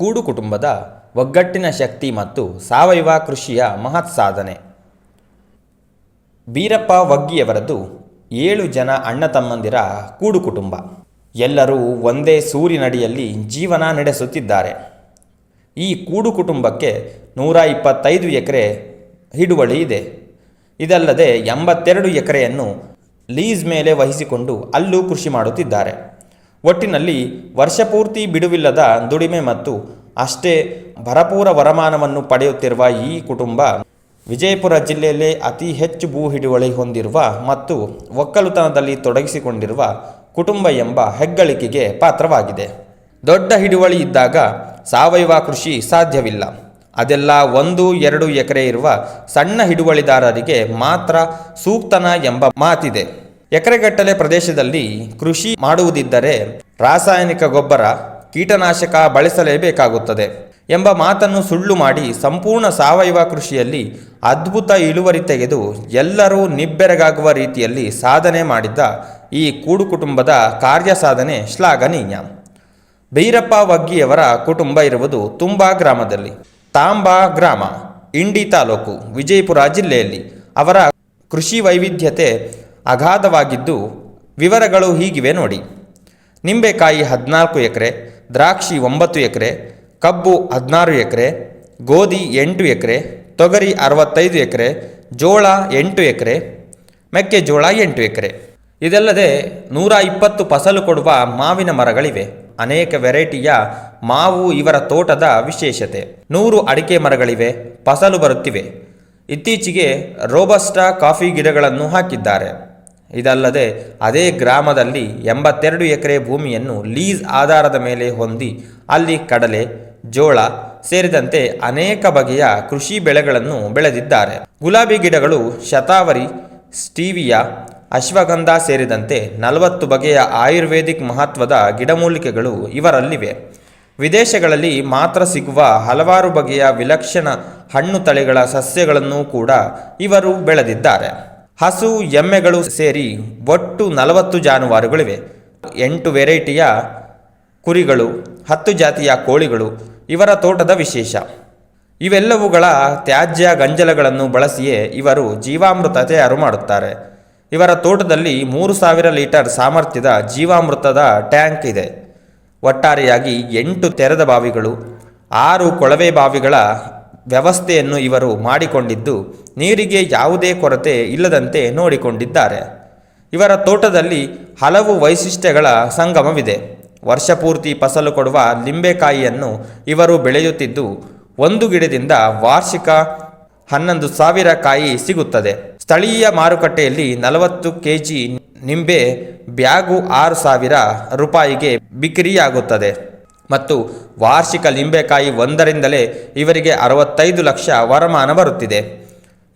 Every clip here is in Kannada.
ಕೂಡು ಕುಟುಂಬದ ಒಗ್ಗಟ್ಟಿನ ಶಕ್ತಿ ಮತ್ತು ಸಾವಯವ ಕೃಷಿಯ ಮಹತ್ ಸಾಧನೆ. ಬೀರಪ್ಪ ವಗ್ಗಿಯವರದ್ದು ಏಳು ಜನ ಅಣ್ಣ ತಮ್ಮಂದಿರ ಕೂಡು ಕುಟುಂಬ. ಎಲ್ಲರೂ ಒಂದೇ ಸೂರಿನಡಿಯಲ್ಲಿ ಜೀವನ ನಡೆಸುತ್ತಿದ್ದಾರೆ. ಈ ಕೂಡು ಕುಟುಂಬಕ್ಕೆ ನೂರ ಇಪ್ಪತ್ತೈದು ಎಕರೆ ಹಿಡುವಳಿ ಇದೆ. ಇದಲ್ಲದೆ ಎಂಬತ್ತೆರಡು ಎಕರೆಯನ್ನು ಲೀಸ್ ಮೇಲೆ ವಹಿಸಿಕೊಂಡು ಅಲ್ಲೂ ಕೃಷಿ ಮಾಡುತ್ತಿದ್ದಾರೆ. ಒಟ್ಟಿನಲ್ಲಿ ವರ್ಷಪೂರ್ತಿ ಬಿಡುವಿಲ್ಲದ ದುಡಿಮೆ ಮತ್ತು ಅಷ್ಟೇ ಭರಪೂರ ವರಮಾನವನ್ನು ಪಡೆಯುತ್ತಿರುವ ಈ ಕುಟುಂಬ ವಿಜಯಪುರ ಜಿಲ್ಲೆಯಲ್ಲೇ ಅತಿ ಹೆಚ್ಚು ಭೂ ಹಿಡುವಳಿ ಹೊಂದಿರುವ ಮತ್ತು ಒಕ್ಕಲುತನದಲ್ಲಿ ತೊಡಗಿಸಿಕೊಂಡಿರುವ ಕುಟುಂಬ ಎಂಬ ಹೆಗ್ಗಳಿಕೆಗೆ ಪಾತ್ರವಾಗಿದೆ. ದೊಡ್ಡ ಹಿಡುವಳಿ ಇದ್ದಾಗ ಸಾವಯವ ಕೃಷಿ ಸಾಧ್ಯವಿಲ್ಲ. ಅದೆಲ್ಲ ಒಂದು, ಎರಡು ಎಕರೆ ಇರುವ ಸಣ್ಣ ಹಿಡುವಳಿದಾರರಿಗೆ ಮಾತ್ರ ಸೂಕ್ತನ ಎಂಬ ಮಾತಿದೆ. ಎಕರೆಗಟ್ಟಲೆ ಪ್ರದೇಶದಲ್ಲಿ ಕೃಷಿ ಮಾಡುವುದಿದ್ದರೆ ರಾಸಾಯನಿಕ ಗೊಬ್ಬರ, ಕೀಟನಾಶಕ ಬಳಸಲೇಬೇಕಾಗುತ್ತದೆ ಎಂಬ ಮಾತನ್ನು ಸುಳ್ಳು ಮಾಡಿ ಸಂಪೂರ್ಣ ಸಾವಯವ ಕೃಷಿಯಲ್ಲಿ ಅದ್ಭುತ ಇಳುವರಿ ತೆಗೆದು ಎಲ್ಲರೂ ನಿಬ್ಬೆರಗಾಗುವ ರೀತಿಯಲ್ಲಿ ಸಾಧನೆ ಮಾಡಿದ್ದ ಈ ಕೂಡು ಕುಟುಂಬದ ಕಾರ್ಯ ಸಾಧನೆ ಶ್ಲಾಘನೀಯ. ಭೈರಪ್ಪ ವಗ್ಗಿಯವರ ಕುಟುಂಬ ಇರುವುದು ತುಂಬಾ ಗ್ರಾಮದಲ್ಲಿ. ತಾಂಬಾ ಗ್ರಾಮ, ಇಂಡಿ ತಾಲೂಕು, ವಿಜಯಪುರ ಜಿಲ್ಲೆಯಲ್ಲಿ ಅವರ ಕೃಷಿ ವೈವಿಧ್ಯತೆ ಅಗಾಧವಾಗಿದ್ದು ವಿವರಗಳು ಹೀಗಿವೆ ನೋಡಿ. ನಿಂಬೆಕಾಯಿ ಹದಿನಾಲ್ಕು ಎಕರೆ, ದ್ರಾಕ್ಷಿ ಒಂಬತ್ತು ಎಕರೆ, ಕಬ್ಬು ಹದಿನಾರು ಎಕರೆ, ಗೋಧಿ ಎಂಟು ಎಕರೆ, ತೊಗರಿ ಅರವತ್ತೈದು ಎಕರೆ, ಜೋಳ ಎಂಟು ಎಕರೆ, ಮೆಕ್ಕೆಜೋಳ ಎಂಟು ಎಕರೆ. ಇದಲ್ಲದೆ ನೂರ ಇಪ್ಪತ್ತು ಫಸಲು ಕೊಡುವ ಮಾವಿನ ಮರಗಳಿವೆ. ಅನೇಕ ವೆರೈಟಿಯ ಮಾವು ಇವರ ತೋಟದ ವಿಶೇಷತೆ. ನೂರು ಅಡಿಕೆ ಮರಗಳಿವೆ, ಫಸಲು ಬರುತ್ತಿವೆ. ಇತ್ತೀಚೆಗೆ ರೋಬಸ್ಟಾ ಕಾಫಿ ಗಿಡಗಳನ್ನು ಹಾಕಿದ್ದಾರೆ. ಇದಲ್ಲದೆ ಅದೇ ಗ್ರಾಮದಲ್ಲಿ ಎಂಬತ್ತೆರಡು ಎಕರೆ ಭೂಮಿಯನ್ನು ಲೀಸ್ ಆಧಾರದ ಮೇಲೆ ಹೊಂದಿ ಅಲ್ಲಿ ಕಡಲೆ, ಜೋಳ ಸೇರಿದಂತೆ ಅನೇಕ ಬಗೆಯ ಕೃಷಿ ಬೆಳೆಗಳನ್ನು ಬೆಳೆದಿದ್ದಾರೆ. ಗುಲಾಬಿ ಗಿಡಗಳು, ಶತಾವರಿ, ಸ್ಟೀವಿಯಾ, ಅಶ್ವಗಂಧ ಸೇರಿದಂತೆ ನಲವತ್ತು ಬಗೆಯ ಆಯುರ್ವೇದಿಕ್ ಮಹತ್ವದ ಗಿಡಮೂಲಿಕೆಗಳು ಇವರಲ್ಲಿವೆ. ವಿದೇಶಗಳಲ್ಲಿ ಮಾತ್ರ ಸಿಗುವ ಹಲವಾರು ಬಗೆಯ ವಿಲಕ್ಷಣ ಹಣ್ಣು ತಳಿಗಳ ಸಸ್ಯಗಳನ್ನು ಕೂಡ ಇವರು ಬೆಳೆದಿದ್ದಾರೆ. ಹಸು ಎಮ್ಮೆಗಳು ಸೇರಿ ಒಟ್ಟು ನಲವತ್ತು ಜಾನುವಾರುಗಳಿವೆ. ಎಂಟು ವೆರೈಟಿಯ ಕುರಿಗಳು, ಹತ್ತು ಜಾತಿಯ ಕೋಳಿಗಳು, ಇವರ ತೋಟದ ವಿಶೇಷ. ಇವೆಲ್ಲವುಗಳ ತ್ಯಾಜ್ಯ ಗಂಜಲಗಳನ್ನು ಬಳಸಿಯೇ ಇವರು ಜೀವಾಮೃತ ತಯಾರು ಮಾಡುತ್ತಾರೆ ಇವರ ತೋಟದಲ್ಲಿ ಮೂರು ಸಾವಿರ ಲೀಟರ್ ಸಾಮರ್ಥ್ಯದ ಜೀವಾಮೃತದ ಟ್ಯಾಂಕ್ ಇದೆ. ಒಟ್ಟಾರೆಯಾಗಿ ಎಂಟು ತೆರೆದ ಬಾವಿಗಳು, ಆರು ಕೊಳವೆ ಬಾವಿಗಳ ವ್ಯವಸ್ಥೆಯನ್ನು ಇವರು ಮಾಡಿಕೊಂಡಿದ್ದು ನೀರಿಗೆ ಯಾವುದೇ ಕೊರತೆ ಇಲ್ಲದಂತೆ ನೋಡಿಕೊಂಡಿದ್ದಾರೆ. ಇವರ ತೋಟದಲ್ಲಿ ಹಲವು ವೈಶಿಷ್ಟ್ಯಗಳ ಸಂಗಮವಿದೆ. ವರ್ಷಪೂರ್ತಿ ಫಸಲು ಕೊಡುವ ಲಿಂಬೆಕಾಯಿಯನ್ನು ಇವರು ಬೆಳೆಯುತ್ತಿದ್ದು, ಒಂದು ಗಿಡದಿಂದ ವಾರ್ಷಿಕ ಹನ್ನೊಂದು ಸಾವಿರ ಕಾಯಿ ಸಿಗುತ್ತದೆ. ಸ್ಥಳೀಯ ಮಾರುಕಟ್ಟೆಯಲ್ಲಿ ನಲವತ್ತು ಕೆ ನಿಂಬೆ ಬ್ಯಾಗು ಆರು ಸಾವಿರ ರೂಪಾಯಿಗೆ ಬಿಕ್ರಿಯಾಗುತ್ತದೆ. ಮತ್ತು ವಾರ್ಷಿಕ ಲಿಂಬೆಕಾಯಿ ಒಂದರಿಂದಲೇ ಇವರಿಗೆ ಅರವತ್ತೈದು ಲಕ್ಷ ವರಮಾನ ಬರುತ್ತಿದೆ.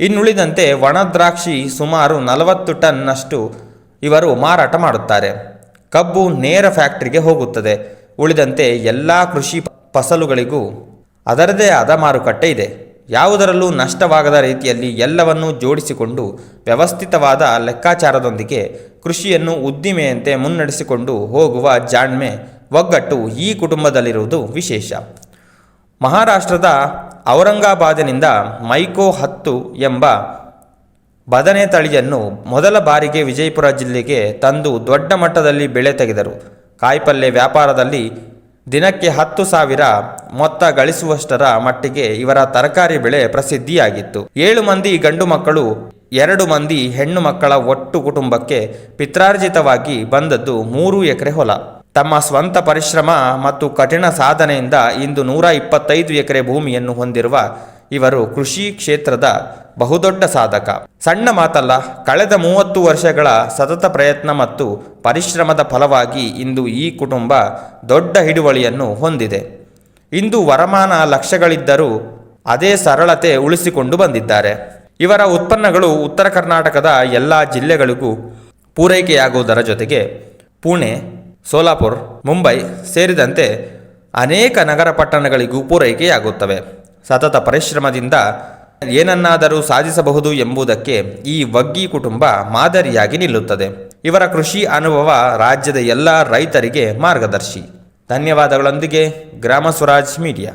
ಇನ್ನುಳಿದಂತೆ ಒಣದ್ರಾಕ್ಷಿ ಸುಮಾರು ನಲವತ್ತು ಟನ್ನಷ್ಟು ಇವರು ಮಾರಾಟ ಮಾಡುತ್ತಾರೆ. ಕಬ್ಬು ನೇರ ಫ್ಯಾಕ್ಟರಿಗೆ ಹೋಗುತ್ತದೆ. ಉಳಿದಂತೆ ಎಲ್ಲ ಕೃಷಿ ಫಸಲುಗಳಿಗೂ ಅದರದೇ ಆದ ಮಾರುಕಟ್ಟೆ ಇದೆ. ಯಾವುದರಲ್ಲೂ ನಷ್ಟವಾಗದ ರೀತಿಯಲ್ಲಿ ಎಲ್ಲವನ್ನೂ ಜೋಡಿಸಿಕೊಂಡು ವ್ಯವಸ್ಥಿತವಾದ ಲೆಕ್ಕಾಚಾರದೊಂದಿಗೆ ಕೃಷಿಯನ್ನು ಉದ್ದಿಮೆಯಂತೆ ಮುನ್ನಡೆಸಿಕೊಂಡು ಹೋಗುವ ಜಾಣ್ಮೆ ಒಗ್ಗಟ್ಟು ಈ ಕುಟುಂಬದಲ್ಲಿರುವುದು ವಿಶೇಷ. ಮಹಾರಾಷ್ಟ್ರದ ಔರಂಗಾಬಾದಿನಿಂದ ಮೈಕೋ ಹತ್ತು ಎಂಬ ಬದನೆ ತಳಿಯನ್ನು ಮೊದಲ ಬಾರಿಗೆ ವಿಜಯಪುರ ಜಿಲ್ಲೆಗೆ ತಂದು ದೊಡ್ಡ ಮಟ್ಟದಲ್ಲಿ ಬೆಳೆ ತೆಗೆದರು. ಕಾಯಿಪಲ್ಲೆ ವ್ಯಾಪಾರದಲ್ಲಿ ದಿನಕ್ಕೆ ಹತ್ತು ಸಾವಿರ ಮೊತ್ತ ಗಳಿಸುವಷ್ಟರ ಮಟ್ಟಿಗೆ ಇವರ ತರಕಾರಿ ಬೆಳೆ ಪ್ರಸಿದ್ಧಿಯಾಗಿತ್ತು. ಏಳು ಮಂದಿ ಗಂಡು ಮಕ್ಕಳು, ಎರಡು ಮಂದಿ ಹೆಣ್ಣು ಮಕ್ಕಳ ಒಟ್ಟು ಕುಟುಂಬಕ್ಕೆ ಪಿತ್ರಾರ್ಜಿತವಾಗಿ ಬಂದದ್ದು ಮೂರು ಎಕರೆ ಹೊಲ. ತಮ್ಮ ಸ್ವಂತ ಪರಿಶ್ರಮ ಮತ್ತು ಕಠಿಣ ಸಾಧನೆಯಿಂದ ಇಂದು ನೂರ ಇಪ್ಪತ್ತೈದು ಎಕರೆ ಭೂಮಿಯನ್ನು ಹೊಂದಿರುವ ಇವರು ಕೃಷಿ ಕ್ಷೇತ್ರದ ಬಹುದೊಡ್ಡ ಸಾಧಕ. ಸಣ್ಣ ಮಾತಲ್ಲ, ಕಳೆದ ಮೂವತ್ತು ವರ್ಷಗಳ ಸತತ ಪ್ರಯತ್ನ ಮತ್ತು ಪರಿಶ್ರಮದ ಫಲವಾಗಿ ಇಂದು ಈ ಕುಟುಂಬ ದೊಡ್ಡ ಹಿಡುವಳಿಯನ್ನು ಹೊಂದಿದೆ. ಇಂದು ವರಮಾನ ಲಕ್ಷಗಳಿದ್ದರೂ ಅದೇ ಸರಳತೆ ಉಳಿಸಿಕೊಂಡು ಬಂದಿದ್ದಾರೆ. ಇವರ ಉತ್ಪನ್ನಗಳು ಉತ್ತರ ಕರ್ನಾಟಕದ ಎಲ್ಲ ಜಿಲ್ಲೆಗಳಿಗೂ ಪೂರೈಕೆಯಾಗುವುದರ ಜೊತೆಗೆ ಪುಣೆ ಸೋಲಾಪುರ್, ಮುಂಬೈ ಸೇರಿದಂತೆ ಅನೇಕ ನಗರ ಪಟ್ಟಣಗಳಿಗೂ ಪೂರೈಕೆಯಾಗುತ್ತವೆ. ಸತತ ಪರಿಶ್ರಮದಿಂದ ಏನನ್ನಾದರೂ ಸಾಧಿಸಬಹುದು ಎಂಬುದಕ್ಕೆ ಈ ವಗ್ಗಿ ಕುಟುಂಬ ಮಾದರಿಯಾಗಿ ನಿಲ್ಲುತ್ತದೆ. ಇವರ ಕೃಷಿ ಅನುಭವ ರಾಜ್ಯದ ಎಲ್ಲ ರೈತರಿಗೆ ಮಾರ್ಗದರ್ಶಿ. ಧನ್ಯವಾದಗಳೊಂದಿಗೆ ಗ್ರಾಮ ಸ್ವರಾಜ್ ಮೀಡಿಯಾ.